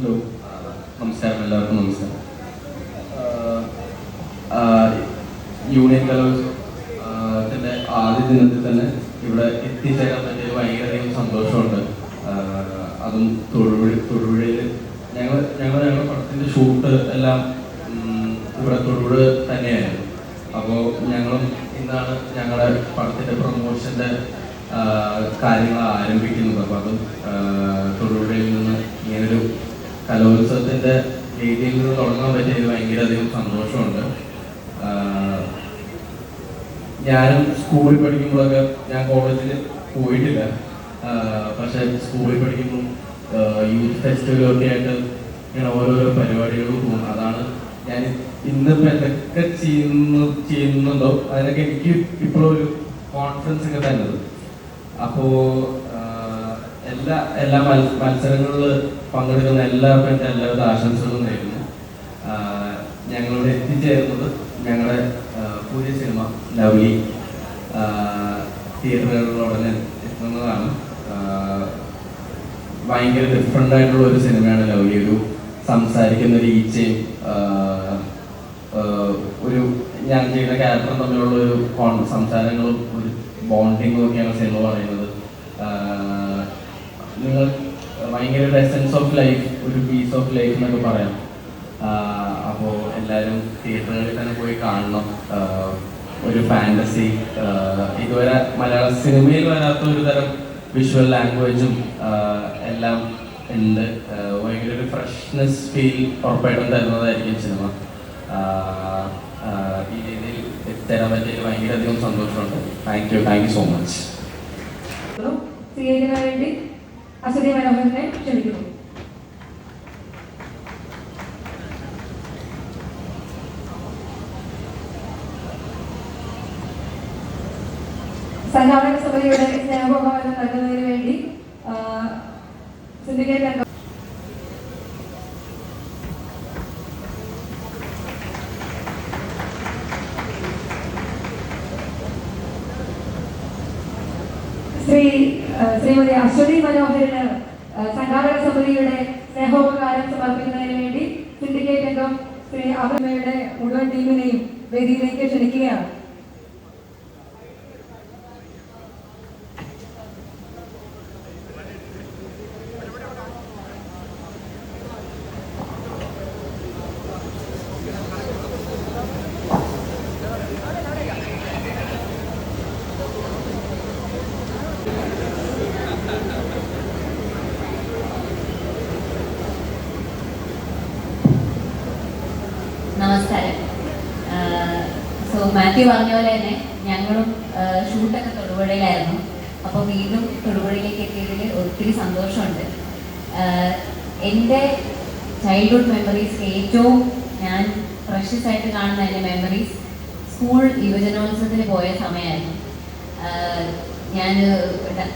Hello ആ, നമസ്കാരം എല്ലാവർക്കും നമസ്കാരം. ആ, യൂണിയൻ കലോത്സവത്തിന്റെ ആദ്യ ദിനത്തിൽ തന്നെ ഇവിടെ എത്തിച്ചേരാൻ പറ്റിയത് ഭയങ്കരധികം സന്തോഷമുണ്ട്. അതും തൊടുപുഴ തൊടുപുഴയിൽ ഞങ്ങൾ ഞങ്ങൾ ഞങ്ങളുടെ പടത്തിന്റെ ഷൂട്ട് എല്ലാം ഇവിടെ തൊടുപുഴ തന്നെയായിരുന്നു. അപ്പോൾ ഞങ്ങളും ഇന്നാണ് ഞങ്ങളുടെ പടത്തിന്റെ പ്രൊമോഷന്റെ കാര്യങ്ങൾ ആരംഭിക്കുന്നത്. അപ്പോൾ അതും ആ, നിന്ന് ഇങ്ങനൊരു കലോത്സവത്തിന്റെ രീതിയിൽ നിന്ന് തുടങ്ങാൻ പറ്റിയതിൽ ഭയങ്കര അധികം സന്തോഷമുണ്ട് ഞാനും സ്കൂളിൽ പഠിക്കുമ്പോഴൊക്കെ ഞാൻ കോളേജിൽ പോയിട്ടില്ല. പക്ഷെ സ്കൂളിൽ പഠിക്കുമ്പോൾ യൂത്ത് ഫെസ്റ്റിവലൊക്കെ ആയിട്ട് ഇങ്ങനെ ഓരോരോ പരിപാടികളും പോകും. അതാണ് ഞാൻ ഇന്നിപ്പോൾ എന്തൊക്കെ ചെയ്യുന്നു ചെയ്യുന്നുണ്ടോ? അതിനൊക്കെ എനിക്ക് ഇപ്പോഴും ഒരു കോൺഫിഡൻസ് ഒക്കെ തന്നത് അപ്പോ ആഹ് എല്ലാ എല്ലാ മത്സ- മത്സരങ്ങളിൽ പങ്കെടുക്കുന്ന എല്ലാവർക്കും എല്ലാവിധ ആശംസകളും നേരുന്നു. ഞങ്ങളിവിടെ എത്തിച്ചേരുന്നത് ഞങ്ങളുടെ പുതിയ സിനിമ ലവ്ലി തിയേറ്ററുകളിൽ ഉടനെ എത്തുന്നതാണ്. ഭയങ്കര ഡിഫറെന്റ് ആയിട്ടുള്ള ഒരു സിനിമയാണ് ലവ്ലി. ഒരു സംസാരിക്കുന്ന ഒരു ഈച്ചയും ഒരു ഞാൻ ചെയ്യുന്ന ക്യാരക്ടറും തമ്മിലുള്ള ഒരു സംസാരങ്ങളും ഒരു ബോണ്ടിങ്ങും ഒക്കെയാണ് സിനിമ പറയുന്നത്. നിങ്ങൾ ഭയങ്കര ഒരു എസെൻസ് ഓഫ് ലൈഫ് ഒരു പീസ് ഓഫ് ലൈഫ് എന്നൊക്കെ പറയാം. അപ്പോൾ എല്ലാവരും തിയേറ്ററുകളിൽ തന്നെ പോയി കാണണം. ഒരു ഫാന്റസി ഇതുവരെ മലയാള സിനിമയിൽ വരാത്ത ഒരു തരം വിഷ്വൽ ലാംഗ്വേജും എല്ലാം ഉണ്ട്. ഭയങ്കര ഒരു ഫ്രഷ്നെസ് ഫീൽ ഉറപ്പായിട്ടും തരുന്നതായിരിക്കും സിനിമ ഈ രീതിയിൽ എത്തിത്തരാൻ പറ്റിയതിൽ ഭയങ്കര അധികം സന്തോഷമുണ്ട് thank you thank you so much വേണ്ടി മനോഹരനെ ക്ഷണിക്കുന്നു. സമിതിയുടെ സ്നേഹബഹുമാനം നൽകുന്നതിന് വേണ്ടി സിൻഡിക്കേറ്റ് ശ്രീ ശ്രീമതി അശ്വതി മനോഹരന് സംഘാടക സമിതിയുടെ സ്നേഹോപകാരം സമർപ്പിക്കുന്നതിന് വേണ്ടി സിൻഡിക്കേറ്റ് അംഗം ശ്രീ അഭിമയുടെ മുഴുവൻ ടീമിനെയും വേദിയിലേക്ക് ക്ഷണിക്കുകയാണ് നമസ്കാരം സോ മാത്യു പറഞ്ഞ പോലെ തന്നെ ഞങ്ങളും ഷൂട്ടൊക്കെ തൊടുപുഴയിലായിരുന്നു. അപ്പോൾ വീണ്ടും തൊടുപുഴയിലേക്ക് എത്തിയതിൽ ഒത്തിരി സന്തോഷമുണ്ട്. എന്റെ ചൈൽഡ്ഹുഡ് മെമ്മറീസ് ഏറ്റവും ഞാൻ പ്രഷ്യസ് ആയിട്ട് കാണുന്ന എന്റെ മെമ്മറീസ് സ്കൂൾ യുവജനോത്സവത്തിന് പോയ സമയമായിരുന്നു. ഞാൻ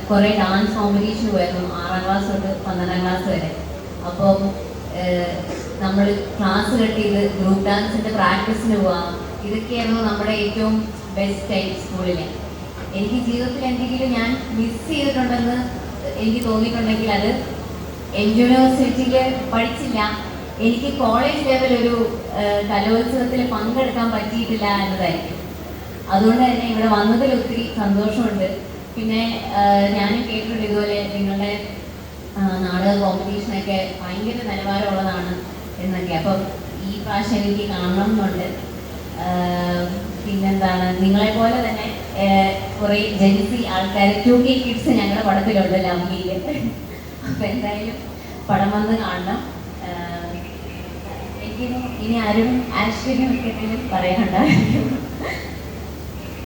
കുറേ ഡാൻസ് കോമ്പറ്റീഷൻ പോയിരുന്നു ആറാം ക്ലാസ് തൊട്ട് പന്ത്രണ്ടാം ക്ലാസ് വരെ. അപ്പോൾ നമ്മൾ ക്ലാസ് കട്ട് ഗ്രൂപ്പ് ഡാൻസിന്റെ പ്രാക്ടീസിന് പോവാം. ഇതൊക്കെയായിരുന്നു നമ്മുടെ ഏറ്റവും ബെസ്റ്റ് ടൈം സ്കൂളിലെ. എനിക്ക് ജീവിതത്തിൽ എന്തെങ്കിലും ഞാൻ മിസ് ചെയ്തിട്ടുണ്ടെന്ന് എനിക്ക് തോന്നിയിട്ടുണ്ടെങ്കിൽ അത് എം യൂണിവേഴ്സിറ്റിയിൽ പഠിച്ചില്ല. എനിക്ക് കോളേജ് ലെവൽ ഒരു കലോത്സവത്തിൽ പങ്കെടുക്കാൻ പറ്റിയിട്ടില്ല എന്നതായിരിക്കും. അതുകൊണ്ട് തന്നെ ഇവിടെ വന്നതിൽ ഒത്തിരി സന്തോഷമുണ്ട്. പിന്നെ ഞാൻ കേട്ടിട്ടുണ്ട് ഇതുപോലെ നിങ്ങളുടെ നാടക കോമ്പറ്റീഷനൊക്കെ ഭയങ്കര നിലവാരമുള്ളതാണ് എന്നൊക്കെ. അപ്പം ഈ പ്രാവശ്യം എനിക്ക് കാണണം എന്നുണ്ട്. പിന്നെന്താണ്? നിങ്ങളെ പോലെ തന്നെ കുറെ ജെൻസി ആൾക്കാർ ടു കെ കിഡ്സ് ഞങ്ങളുടെ പടത്തിലുണ്ട് ലംബിയിൽ അപ്പം എന്തായാലും പടം വന്ന് കാണണം. എനിക്കിനി ഇനി ആരും ആശ്ചര്യം ഒക്കെ എന്തെങ്കിലും പറയാനുണ്ടായിരിക്കും